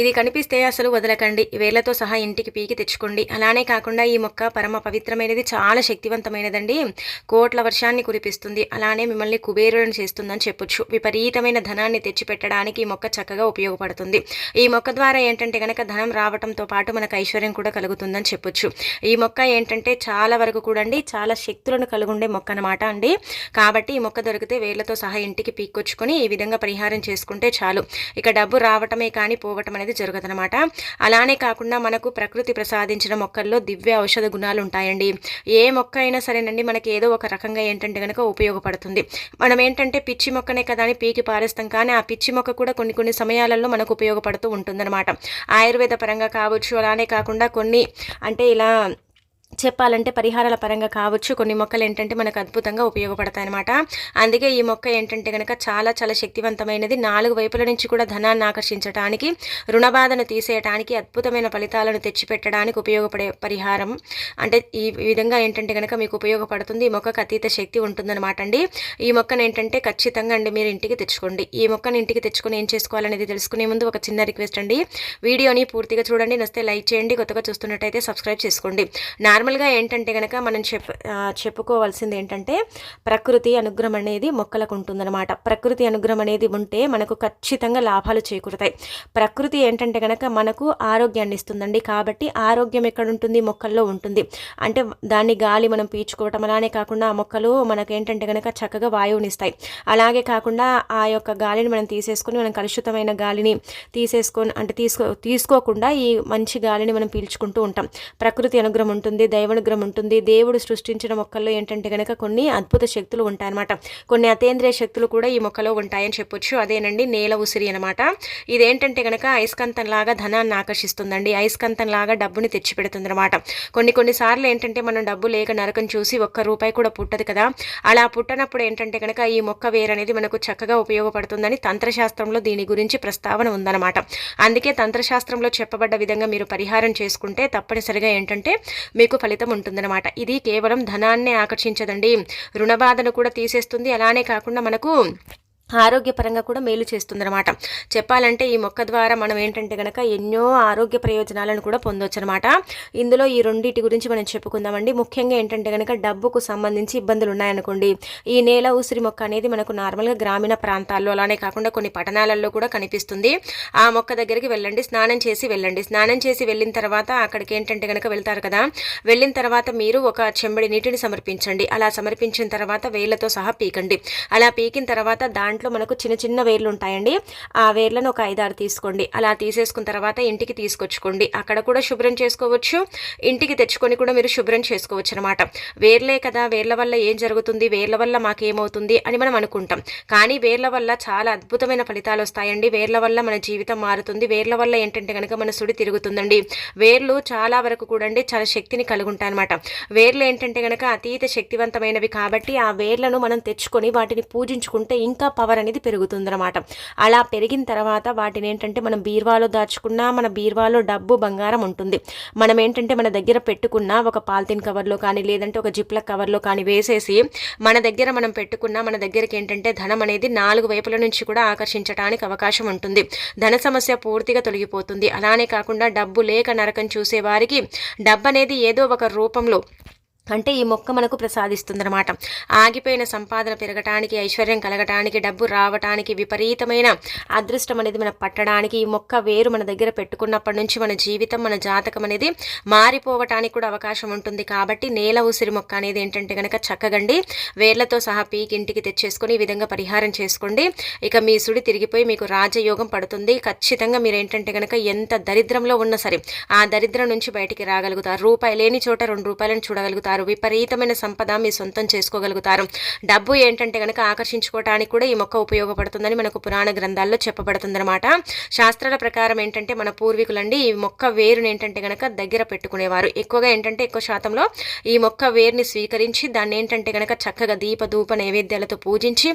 ఇది కనిపిస్తే అసలు వదలకండి. వేళ్ళతో సహా ఇంటికి పీకి తెచ్చుకోండి. అలానే కాకుండా ఈ మొక్క పరమ పవిత్రమైనది చాలా శక్తివంతమైనదండి. కోట్ల వర్షాన్ని కురిపిస్తుంది. అలానే మిమ్మల్ని కుబేరులను చేస్తుందని చెప్పొచ్చు. విపరీతమైన ధనాన్ని తెచ్చిపెట్టడానికి ఈ మొక్క చక్కగా ఉపయోగపడుతుంది. ఈ మొక్క ద్వారా ఏంటంటే కనుక ధనం రావడంతో పాటు మనకు ఐశ్వర్యం కూడా కలుగుతుందని చెప్పొచ్చు. ఈ మొక్క ఏంటంటే చాలా వరకు కూడా అండి చాలా శక్తులను కలుగుండే మొక్క అనమాట అండి. కాబట్టి ఈ మొక్క దొరికితే వేళ్ళతో సహా ఇంటికి పీక్కొచ్చుకొని ఈ విధంగా పరిహారం చేసుకుంటే చాలు. ఇక డబ్బు రావటమే కానీ పోవటం అనేది జరగదనమాట అలానే కాకుండా మనకు ప్రకృతి ప్రసాదించిన మొక్కల్లో దివ్య ఔషధ గుణాలు ఉంటాయండి. ఏ మొక్క అయినా సరేనండి మనకి ఏదో ఒక రకంగా ఏంటంటే కనుక ఉపయోగపడుతుంది. మనం ఏంటంటే పిచ్చి మొక్కనే కదా అని పీకి పారేస్తాం కానీ ఆ పిచ్చి మొక్క కూడా కొన్ని కొన్ని సమయాలలో మనకు ఉపయోగపడుతూ ఉంటుందన్నమాట. ఆయుర్వేద పరంగా కావచ్చు అలానే కాకుండా కొన్ని అంటే ఇలా చెప్పాలంటే పరిహారాల పరంగా కావచ్చు కొన్ని మొక్కలు ఏంటంటే మనకు అద్భుతంగా ఉపయోగపడతాయి అనమాట అందుకే ఈ మొక్క ఏంటంటే కనుక చాలా చాలా శక్తివంతమైనది. నాలుగు వైపుల నుంచి కూడా ధనాన్ని ఆకర్షించడానికి రుణబాధను తీసేయడానికి అద్భుతమైన ఫలితాలను తెచ్చిపెట్టడానికి ఉపయోగపడే పరిహారం. అంటే ఈ విధంగా ఏంటంటే కనుక మీకు ఉపయోగపడుతుంది. ఈ మొక్కకు అతీత శక్తి ఉంటుందన్నమాట అండి. ఈ మొక్కను ఏంటంటే ఖచ్చితంగా అండి మీరు ఇంటికి తెచ్చుకోండి. ఈ మొక్కను ఇంటికి తెచ్చుకొని ఏం చేసుకోవాలనేది తెలుసుకునే ముందు ఒక చిన్న రిక్వెస్ట్ అండి. వీడియోని పూర్తిగా చూడండి. నస్తే లైక్ చేయండి. కొత్తగా చూస్తున్నట్టయితే సబ్స్క్రైబ్ చేసుకోండి. నార్మల్ నార్మల్గా ఏంటంటే కనుక మనం చెప్ చెప్పుకోవాల్సింది ఏంటంటే ప్రకృతి అనుగ్రహం అనేది మొక్కలకు ఉంటుందన్నమాట. ప్రకృతి అనుగ్రహం అనేది ఉంటే మనకు ఖచ్చితంగా లాభాలు చేకూరుతాయి. ప్రకృతి ఏంటంటే కనుక మనకు ఆరోగ్యాన్ని ఇస్తుందండి. కాబట్టి ఆరోగ్యం ఎక్కడ ఉంటుంది? మొక్కల్లో ఉంటుంది. అంటే దాన్ని గాలి మనం పీల్చుకోవటం అలానే కాకుండా ఆ మొక్కలు మనకు ఏంటంటే కనుక చక్కగా వాయువునిస్తాయి అలాగే కాకుండా ఆ యొక్క గాలిని మనం తీసేసుకొని మనం కలుషితమైన గాలిని తీసేసుకొని అంటే తీసుకో తీసుకోకుండా ఈ మంచి గాలిని మనం పీల్చుకుంటూ ఉంటాం. ప్రకృతి అనుగ్రహం ఉంటుంది. దైవానుగ్రహం ఉంటుంది. దేవుడు సృష్టించిన మొక్కల్లో ఏంటంటే కనుక కొన్ని అద్భుత శక్తులు ఉంటాయన్నమాట. కొన్ని అతేంద్రియ శక్తులు కూడా ఈ మొక్కలో ఉంటాయని చెప్పొచ్చు. అదేనండి నేల ఉసిరి అనమాట ఇదేంటంటే కనుక అయస్కంతం లాగా ధనాన్ని ఆకర్షిస్తుందండి. అయస్కంతం లాగా డబ్బుని తెచ్చిపెడుతుంది అనమాట కొన్ని కొన్నిసార్లు ఏంటంటే మనం డబ్బు లేక నరకం చూసి ఒక్క రూపాయి కూడా పుట్టదు కదా. అలా పుట్టనప్పుడు ఏంటంటే కనుక ఈ మొక్క వేరు అనేది మనకు చక్కగా ఉపయోగపడుతుందని తంత్రశాస్త్రంలో దీని గురించి ప్రస్తావన ఉందన్నమాట. అందుకే తంత్రశాస్త్రంలో చెప్పబడ్డ విధంగా మీరు పరిహారం చేసుకుంటే తప్పనిసరిగా ఏంటంటే మీకు ఫలితం ఉంటుందన్నమాట. ఇది కేవలం ధనాన్నే ఆకర్షించదండి. రుణబాధను కూడా తీసేస్తుంది. అలానే కాకుండా మనకు ఆరోగ్యపరంగా కూడా మేలు చేస్తుందన్నమాట. చెప్పాలంటే ఈ మొక్క ద్వారా మనం ఏంటంటే కనుక ఎన్నో ఆరోగ్య ప్రయోజనాలను కూడా పొందొచ్చు అనమాట ఇందులో ఈ రెండింటి గురించి మనం చెప్పుకుందామండి. ముఖ్యంగా ఏంటంటే కనుక డబ్బుకు సంబంధించి ఇబ్బందులు ఉన్నాయనుకోండి ఈ నేల ఉసిరి మొక్క అనేది మనకు నార్మల్గా గ్రామీణ ప్రాంతాల్లో అలానే కాకుండా కొన్ని పట్టణాలలో కూడా కనిపిస్తుంది. ఆ మొక్క దగ్గరికి వెళ్ళండి స్నానం చేసి వెళ్ళండి. స్నానం చేసి వెళ్ళిన తర్వాత అక్కడికి ఏంటంటే కనుక వెళ్తారు కదా వెళ్ళిన తర్వాత మీరు ఒక చెంబడి నీటిని సమర్పించండి. అలా సమర్పించిన తర్వాత వేళ్ళతో సహా పీకండి. అలా పీకిన తర్వాత దాని దాంట్లో మనకు చిన్న చిన్న వేర్లు ఉంటాయండి. ఆ వేర్లను ఒక ఐదారు తీసుకోండి. అలా తీసేసుకున్న తర్వాత ఇంటికి తీసుకొచ్చుకోండి. అక్కడ కూడా శుభ్రం చేసుకోవచ్చు. ఇంటికి తెచ్చుకొని కూడా మీరు శుభ్రం చేసుకోవచ్చు అనమాట వేర్లే కదా వేర్ల వల్ల ఏం జరుగుతుంది? వేర్ల వల్ల మాకేమవుతుంది అని మనం అనుకుంటాం. కానీ వేర్ల వల్ల చాలా అద్భుతమైన ఫలితాలు వస్తాయండి. వేర్ల వల్ల మన జీవితం మారుతుంది. వేర్ల వల్ల ఏంటంటే కనుక మన సుడి తిరుగుతుందండి. వేర్లు చాలా వరకు కూడా చాలా శక్తిని కలుగుంటాయి అనమాట వేర్లు ఏంటంటే కనుక అతీత శక్తివంతమైనవి కాబట్టి ఆ వేర్లను మనం తెచ్చుకొని వాటిని పూజించుకుంటే ఇంకా పవర్ అనేది పెరుగుతుందన్నమాట. అలా పెరిగిన తర్వాత వాటిని ఏంటంటే మనం బీర్వాలో దాచుకున్నా మన బీర్వాలో డబ్బు బంగారం ఉంటుంది. మనం ఏంటంటే మన దగ్గర పెట్టుకున్న ఒక పాలిథిన్ కవర్లో కానీ లేదంటే ఒక జిప్ల కవర్లో కానీ వేసేసి మన దగ్గర మనం పెట్టుకున్న మన దగ్గరికి ఏంటంటే ధనం అనేది నాలుగు వైపుల నుంచి కూడా ఆకర్షించడానికి అవకాశం ఉంటుంది. ధన సమస్య పూర్తిగా తొలగిపోతుంది. అలానే కాకుండా డబ్బు లేక నరకం చూసే వారికి డబ్బు అనేది ఏదో ఒక రూపంలో అంటే ఈ మొక్క మనకు ప్రసాదిస్తుందన్నమాట. ఆగిపోయిన సంపాదన పెరగటానికి ఐశ్వర్యం కలగటానికి డబ్బు రావటానికి విపరీతమైన అదృష్టం అనేది మన పట్టడానికి ఈ మొక్క వేరు మన దగ్గర పెట్టుకున్నప్పటి నుంచి మన జీవితం మన జాతకం అనేది మారిపోవటానికి కూడా అవకాశం ఉంటుంది. కాబట్టి నేల ఉసిరి మొక్క అనేది ఏంటంటే కనుక చక్కగండి. వేర్లతో సహా పీకి ఇంటికి తెచ్చేసుకొని ఈ విధంగా పరిహారం చేసుకోండి. ఇక మీ సుడి తిరిగిపోయి మీకు రాజయోగం పడుతుంది. ఖచ్చితంగా మీరు ఏంటంటే కనుక ఎంత దరిద్రంలో ఉన్నా సరే ఆ దరిద్రం నుంచి బయటికి రాగలుగుతారు. రూపాయి లేని చోట రెండు రూపాయలను చూడగలుగుతారు. విపరీతమైన సంపద మీ సొంతం చేసుకోగలుగుతారు. డబ్బు ఏంటంటే కనుక ఆకర్షించుకోవడానికి కూడా ఈ మొక్క ఉపయోగపడుతుందని మనకు పురాణ గ్రంథాల్లో చెప్పబడుతుందన్నమాట. శాస్త్రాల ప్రకారం ఏంటంటే మన పూర్వీకులండి ఈ మొక్క వేరుని ఏంటంటే కనుక దగ్గర పెట్టుకునేవారు. ఎక్కువగా ఏంటంటే ఎక్కువ శాతంలో ఈ మొక్క వేరుని స్వీకరించి దాన్ని ఏంటంటే కనుక చక్కగా దీప ధూప నైవేద్యాలతో పూజించి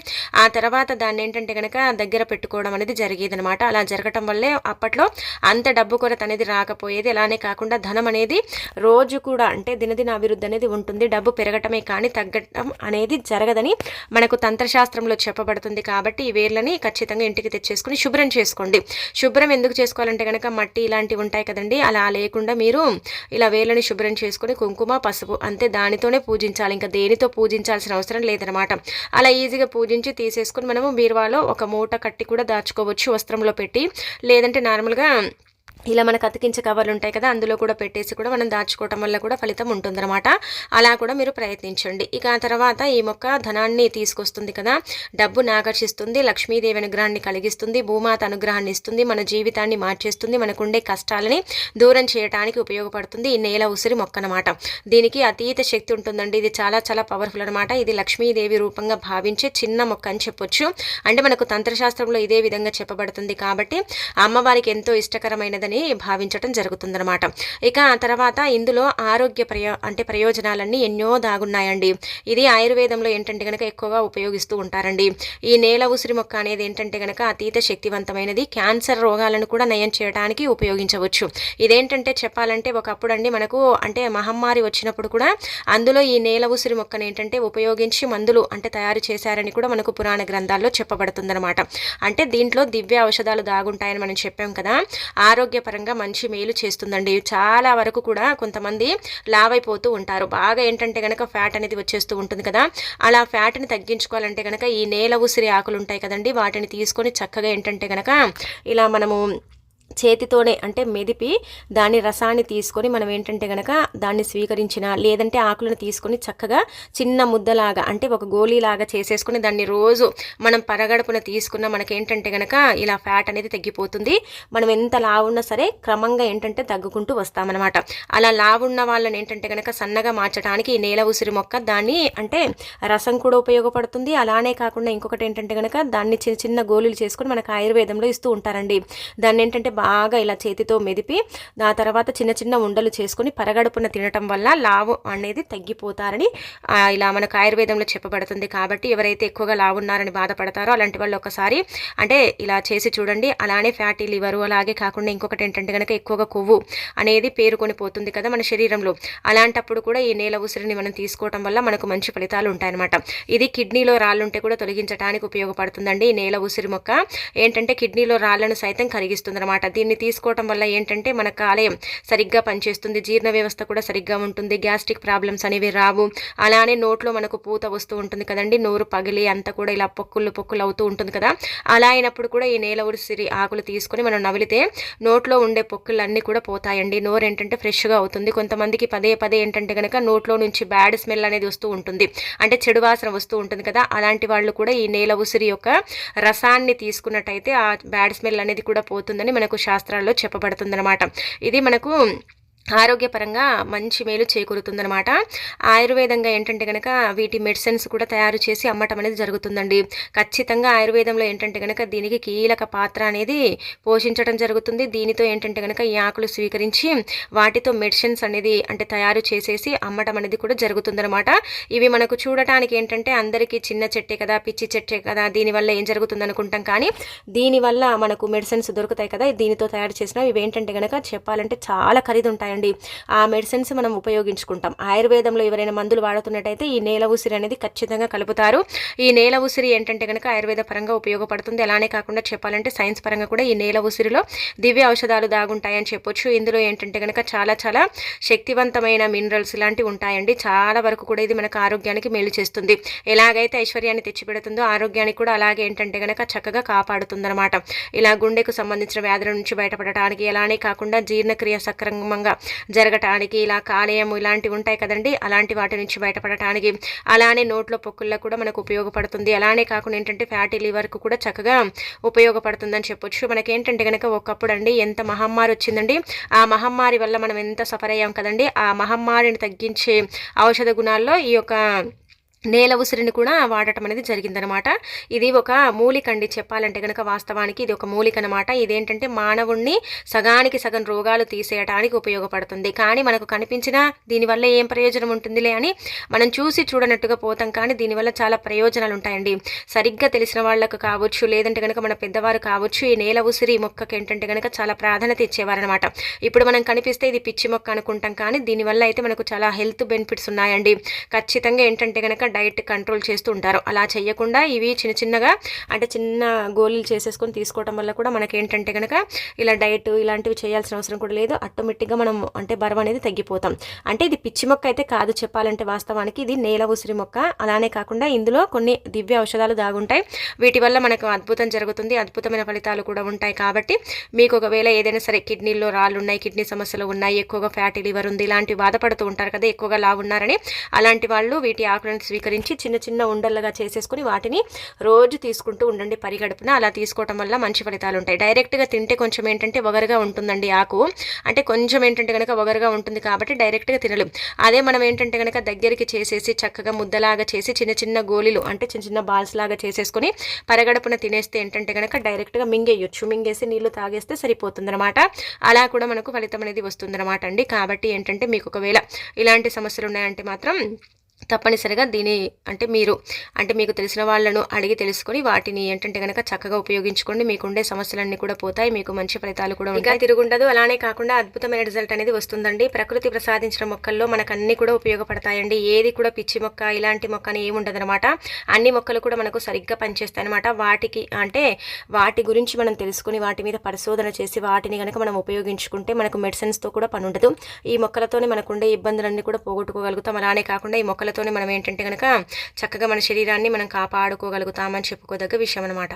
ఆ తర్వాత దాన్ని ఏంటంటే కనుక దగ్గర పెట్టుకోవడం అనేది జరిగేదనమాట అలా జరగటం వల్లే అప్పట్లో అంత డబ్బు కొరత అనేది రాకపోయేది. అలానే కాకుండా ధనం అనేది రోజు కూడా అంటే దినదిన అభివృద్ధి అనేది ఉంటుంది. డబ్బు పెరగటమే కానీ తగ్గటం అనేది జరగదని మనకు తంత్రశాస్త్రంలో చెప్పబడుతుంది కాబట్టి ఈ వేర్లని ఖచ్చితంగా ఇంటికి తెచ్చేసుకుని శుభ్రం చేసుకోండి. శుభ్రం ఎందుకు చేసుకోవాలంటే కనుక మట్టి ఇలాంటివి ఉంటాయి కదండి. అలా లేకుండా మీరు ఇలా వేర్లని శుభ్రం చేసుకుని కుంకుమ పసుపు అంతే దానితోనే పూజించాలి. ఇంకా దేనితో పూజించాల్సిన అవసరం లేదనమాట అలా ఈజీగా పూజించి తీసేసుకుని మనము బీరువాలో ఒక మూట కట్టి కూడా దాచుకోవచ్చు. వస్త్రంలో పెట్టి లేదంటే నార్మల్గా ఇలా మనకు అతికించే కవర్లు ఉంటాయి కదా అందులో కూడా పెట్టేసి కూడా మనం దాచుకోవటం వల్ల కూడా ఫలితం ఉంటుందన్నమాట. అలా కూడా మీరు ప్రయత్నించండి. ఇక ఆ తర్వాత ఈ మొక్క ధనాన్ని తీసుకొస్తుంది కదా డబ్బును ఆకర్షిస్తుంది లక్ష్మీదేవి అనుగ్రహాన్ని కలిగిస్తుంది భూమాత అనుగ్రహాన్ని ఇస్తుంది మన జీవితాన్ని మార్చేస్తుంది మనకుండే కష్టాలని దూరం చేయడానికి ఉపయోగపడుతుంది ఈ నేల ఉసిరి మొక్క అనమాట దీనికి అతీత శక్తి ఉంటుందండి. ఇది చాలా చాలా పవర్ఫుల్ అనమాట ఇది లక్ష్మీదేవి రూపంగా భావించే చిన్న మొక్క అని చెప్పొచ్చు. అంటే మనకు తంత్రశాస్త్రంలో ఇదే విధంగా చెప్పబడుతుంది కాబట్టి అమ్మవారికి ఎంతో ఇష్టకరమైనదని అని భావించటం జరుగుతుందన్నమాట. ఇక ఆ తర్వాత ఇందులో ఆరోగ్య ప్రయో అంటే ప్రయోజనాలన్నీ ఎన్నో దాగున్నాయండి. ఇది ఆయుర్వేదంలో ఏంటంటే కనుక ఎక్కువగా ఉపయోగిస్తూ ఉంటారండి. ఈ నేల ఉసిరి మొక్క అనేది ఏంటంటే కనుక అతీత శక్తివంతమైనది. క్యాన్సర్ రోగాలను కూడా నయం చేయడానికి ఉపయోగించవచ్చు. ఇదేంటంటే చెప్పాలంటే ఒకప్పుడు అండి మనకు అంటే మహమ్మారి వచ్చినప్పుడు కూడా అందులో ఈ నేల ఉసిరి మొక్కను ఏంటంటే ఉపయోగించి మందులు అంటే తయారు చేశారని కూడా మనకు పురాణ గ్రంథాల్లో చెప్పబడుతుందన్నమాట. అంటే దీంట్లో దివ్య ఔషధాలు దాగుంటాయని మనం చెప్పాం కదా. ఆరోగ్య ఆరోగ్యపరంగా మంచి మేలు చేస్తుందండి. చాలా వరకు కూడా కొంతమంది లావైపోతూ ఉంటారు. బాగా ఏంటంటే కనుక ఫ్యాట్ అనేది వచ్చేస్తూ ఉంటుంది కదా. అలా ఫ్యాట్ని తగ్గించుకోవాలంటే కనుక ఈ నేల ఉసిరి ఆకులు ఉంటాయి కదండి. వాటిని తీసుకొని చక్కగా ఏంటంటే కనుక ఇలా మనము చేతితోనే అంటే మెదిపి దాని రసాన్ని తీసుకొని మనం ఏంటంటే గనక దాన్ని స్వీకరించిన లేదంటే ఆకులను తీసుకొని చక్కగా చిన్న ముద్దలాగా అంటే ఒక గోళీలాగా చేసేసుకుని దాన్ని రోజు మనం పరగడుపున తీసుకున్న మనకేంటంటే గనక ఇలా ఫ్యాట్ అనేది తగ్గిపోతుంది. మనం ఎంత లావున్నా సరే క్రమంగా ఏంటంటే తగ్గుకుంటూ వస్తామన్నమాట. అలా లావున్న వాళ్ళని ఏంటంటే గనక సన్నగా మార్చడానికి ఈ నేల ఉసిరి మొక్క దాన్ని అంటే రసం కూడా ఉపయోగపడుతుంది. అలానే కాకుండా ఇంకొకటి ఏంటంటే గనక దాన్ని చిన్న చిన్న గోళీలు చేసుకొని మనకు ఆయుర్వేదంలో ఇస్తూ ఉంటారండి. దాన్ని ఏంటంటే బాగా ఇలా చేతితో మెదిపి ఆ తర్వాత చిన్న చిన్న ఉండలు చేసుకుని పరగడుపున తినటం వల్ల లావు అనేది తగ్గిపోతారని ఇలా మనకు ఆయుర్వేదంలో చెప్పబడుతుంది. కాబట్టి ఎవరైతే ఎక్కువగా లావు ఉన్నారని బాధపడతారో అలాంటి వాళ్ళు ఒకసారి అంటే ఇలా చేసి చూడండి. అలానే ఫ్యాటీ లివరు అలాగే కాకుండా ఇంకొకటి ఏంటంటే కనుక ఎక్కువగా కొవ్వు అనేది పేరుకొని పోతుంది కదా మన శరీరంలో. అలాంటప్పుడు కూడా ఈ నేల ఉసిరిని మనం తీసుకోవటం వల్ల మనకు మంచి ఫలితాలు ఉంటాయన్నమాట. ఇది కిడ్నీలో రాళ్ళుంటే కూడా తొలగించడానికి ఉపయోగపడుతుందండి ఈ నేల ఉసిరి మొక్క. ఏంటంటే కిడ్నీలో రాళ్ళను సైతం కరిగిస్తుంది అనమాట దీన్ని తీసుకోవటం వల్ల ఏంటంటే మన కాలేయం సరిగ్గా పనిచేస్తుంది జీర్ణ వ్యవస్థ కూడా సరిగ్గా ఉంటుంది గ్యాస్ట్రిక్ ప్రాబ్లమ్స్ అనేవి రావు. అలానే నోట్లో మనకు పూత వస్తూ ఉంటుంది కదండి నోరు పగిలి అంతా కూడా ఇలా పొక్కులు పొక్కులు అవుతూ ఉంటుంది కదా. అలా అయినప్పుడు కూడా ఈ నేల ఉరిసిరి ఆకులు తీసుకొని మనం నవిలితే నోట్లో ఉండే పొక్కులు అన్నీ కూడా పోతాయండి. నోరు ఏంటంటే ఫ్రెష్గా అవుతుంది. కొంతమందికి పదే పదే ఏంటంటే కనుక నోట్లో నుంచి బ్యాడ్ స్మెల్ అనేది వస్తూ ఉంటుంది. అంటే చెడు వాసన వస్తూ ఉంటుంది కదా. అలాంటి వాళ్ళు కూడా ఈ నేల ఉసిరి యొక్క రసాన్ని తీసుకున్నట్టయితే ఆ బ్యాడ్ స్మెల్ అనేది కూడా పోతుందని మనకు శాస్త్రాల్లో చెప్పబడుతుందన్నమాట. ఇది మనకు ఆరోగ్యపరంగా మంచి మేలు చేకూరుతుందనమాట ఆయుర్వేదంగా ఏంటంటే కనుక వీటి మెడిసిన్స్ కూడా తయారు చేసి అమ్మటం అనేది జరుగుతుందండి. ఖచ్చితంగా ఆయుర్వేదంలో ఏంటంటే కనుక దీనికి కీలక పాత్ర అనేది పోషించడం జరుగుతుంది. దీనితో ఏంటంటే కనుక ఈ ఆకులు స్వీకరించి వాటితో మెడిసిన్స్ అనేది అంటే తయారు చేసేసి అమ్మటం అనేది కూడా జరుగుతుందనమాట ఇవి మనకు చూడటానికి ఏంటంటే అందరికీ చిన్న చెట్టే కదా పిచ్చి చెట్టే కదా దీనివల్ల ఏం జరుగుతుంది అనుకుంటాం కానీ దీనివల్ల మనకు మెడిసిన్స్ దొరుకుతాయి కదా దీనితో తయారు చేసిన ఇవి ఏంటంటే కనుక చెప్పాలంటే చాలా ఖరీదు ఉంటాయి. ఉంటాయండి ఆ మెడిసిన్స్ మనం ఉపయోగించుకుంటాం. ఆయుర్వేదంలో ఎవరైనా మందులు వాడుతున్నట్టయితే ఈ నేల ఉసిరి అనేది ఖచ్చితంగా కలుపుతారు. ఈ నేల ఉసిరి ఏంటంటే కనుక ఆయుర్వేద పరంగా ఉపయోగపడుతుంది. అలానే కాకుండా చెప్పాలంటే సైన్స్ పరంగా కూడా ఈ నేల ఉసిరిలో దివ్య ఔషధాలు దాగుంటాయని చెప్పొచ్చు. ఇందులో ఏంటంటే కనుక చాలా చాలా శక్తివంతమైన మినరల్స్ ఇలాంటివి ఉంటాయండి. చాలా వరకు కూడా ఇది మనకు ఆరోగ్యానికి మేలు చేస్తుంది. ఎలాగైతే ఐశ్వర్యాన్ని తెచ్చిపెడుతుందో ఆరోగ్యానికి కూడా అలాగే ఏంటంటే కనుక చక్కగా కాపాడుతుందన్నమాట. ఇలా గుండెకు సంబంధించిన వ్యాధుల నుంచి బయటపడటానికి ఎలానే కాకుండా జీర్ణక్రియ సక్రమంగా జరగటానికి ఇలా కాలేయం ఇలాంటివి ఉంటాయి కదండి. అలాంటి వాటి నుంచి బయటపడటానికి. అలానే నోట్లో పొక్కుల్లో కూడా మనకు ఉపయోగపడుతుంది. అలానే కాకుండా ఏంటంటే ఫ్యాటీ లివర్కు కూడా చక్కగా ఉపయోగపడుతుందని చెప్పొచ్చు. మనకేంటంటే కనుక ఒకప్పుడు అండి ఎంత మహమ్మారి వచ్చిందండి. ఆ మహమ్మారి వల్ల మనం ఎంత సఫర్ అయ్యాం కదండి. ఆ మహమ్మారిని తగ్గించే ఔషధ గుణాల్లో ఈ యొక్క నేల ఉసిరిని కూడా వాడటం అనేది జరిగిందనమాట. ఇది ఒక మూలిక అండి చెప్పాలంటే కనుక వాస్తవానికి ఇది ఒక మూలిక అనమాట ఇదేంటంటే మానవుణ్ణి సగానికి సగం రోగాలు తీసేయడానికి ఉపయోగపడుతుంది. కానీ మనకు కనిపించిన దీనివల్ల ఏం ప్రయోజనం ఉంటుందిలే అని మనం చూసి చూడనట్టుగా పోతాం. కానీ దీనివల్ల చాలా ప్రయోజనాలు ఉంటాయండి. సరిగ్గా తెలిసిన వాళ్ళకు కావచ్చు లేదంటే కనుక మన పెద్దవారు కావచ్చు ఈ నేల ఉసిరి మొక్కకి ఏంటంటే కనుక చాలా ప్రాధాన్యత ఇచ్చేవారనమాట ఇప్పుడు మనం కనిపిస్తే ఇది పిచ్చి మొక్క అనుకుంటాం. కానీ దీనివల్ల అయితే మనకు చాలా హెల్త్ బెనిఫిట్స్ ఉన్నాయండి. ఖచ్చితంగా ఏంటంటే కనుక డైట్ కంట్రోల్ చేస్తూ ఉంటారు అలా చేయకుండా ఇవి చిన్న చిన్నగా అంటే చిన్న గోళీలు చేసేసుకొని తీసుకోవడం వల్ల కూడా మనకి ఏంటంటే కనుక ఇలా డైట్ ఇలాంటివి చేయాల్సిన అవసరం కూడా లేదు. ఆటోమేటిక్గా మనం అంటే బరువు అనేది తగ్గిపోతాం. అంటే ఇది పిచ్చి మొక్క అయితే కాదు చెప్పాలంటే వాస్తవానికి ఇది నేల ఉసిరి మొక్క. అలానే కాకుండా ఇందులో కొన్ని దివ్య ఔషధాలు దాగుంటాయి. వీటి వల్ల మనకు అద్భుతం జరుగుతుంది. అద్భుతమైన ఫలితాలు కూడా ఉంటాయి కాబట్టి మీకు ఒకవేళ ఏదైనా సరే కిడ్నీలో రాళ్ళు ఉన్నాయి కిడ్నీ సమస్యలు ఉన్నాయి ఎక్కువగా ఫ్యాటీ లివర్ ఉంది ఇలాంటివి బాధపడుతూ ఉంటారు కదా ఎక్కువగా లావున్నారని అలాంటి వాళ్ళు వీటి ఆకులను స్వీకరించి చిన్న చిన్న ఉండలుగా చేసేసుకుని వాటిని రోజు తీసుకుంటూ ఉండండి పరిగడుపున. అలా తీసుకోవటం వల్ల మంచి ఫలితాలు ఉంటాయి. డైరెక్ట్గా తింటే కొంచెం ఏంటంటే ఒగరుగా ఉంటుందండి ఆకు. అంటే కొంచెం ఏంటంటే కనుక ఒగరుగా ఉంటుంది కాబట్టి డైరెక్ట్గా తినలేం. అదే మనం ఏంటంటే కనుక దగ్గరికి చేసేసి చక్కగా ముద్దలాగా చేసి చిన్న చిన్న గోళీలు అంటే చిన్న చిన్న బాల్స్ లాగా చేసేసుకొని పరగడుపున తినేస్తే ఏంటంటే కనుక డైరెక్ట్గా మింగేయొచ్చు. మింగేసి నీళ్ళు తాగేస్తే సరిపోతుందన్నమాట. అలా కూడా మనకు ఫలితం అనేది వస్తుందన్నమాట అండి. కాబట్టి ఏంటంటే మీకు ఒకవేళ ఇలాంటి సమస్యలు ఉన్నాయంటే మాత్రం తప్పనిసరిగా దీని అంటే మీరు అంటే మీకు తెలిసిన వాళ్ళను అడిగి తెలుసుకొని వాటిని ఏంటంటే కనుక చక్కగా ఉపయోగించుకోండి. మీకు ఉండే సమస్యలన్నీ కూడా పోతాయి. మీకు మంచి ఫలితాలు కూడా ఇంకా తిరుగుండదు. అలానే కాకుండా అద్భుతమైన రిజల్ట్ అనేది వస్తుందండి. ప్రకృతి ప్రసాదించిన మొక్కల్లో మనకు అన్ని కూడా ఉపయోగపడతాయండి. ఏది కూడా పిచ్చి మొక్క ఇలాంటి మొక్క అని ఏముండదు అనమాట అన్ని మొక్కలు కూడా మనకు సరిగ్గా పనిచేస్తాయి అనమాట వాటికి అంటే వాటి గురించి మనం తెలుసుకుని వాటి మీద పరిశోధన చేసి వాటిని కనుక మనం ఉపయోగించుకుంటే మనకు మెడిసిన్స్తో కూడా పని ఉండదు. ఈ మొక్కలతోనే మనకు ఉండే ఇబ్బందులన్నీ కూడా పోగొట్టుకోగలుగుతాం. అలానే కాకుండా ఈ మొక్కల మొక్కలతోనే మనం ఏంటంటే కనుక చక్కగా మన శరీరాన్ని మనం కాపాడుకోగలుగుతామని చెప్పుకోదగ్గ విషయం అనమాట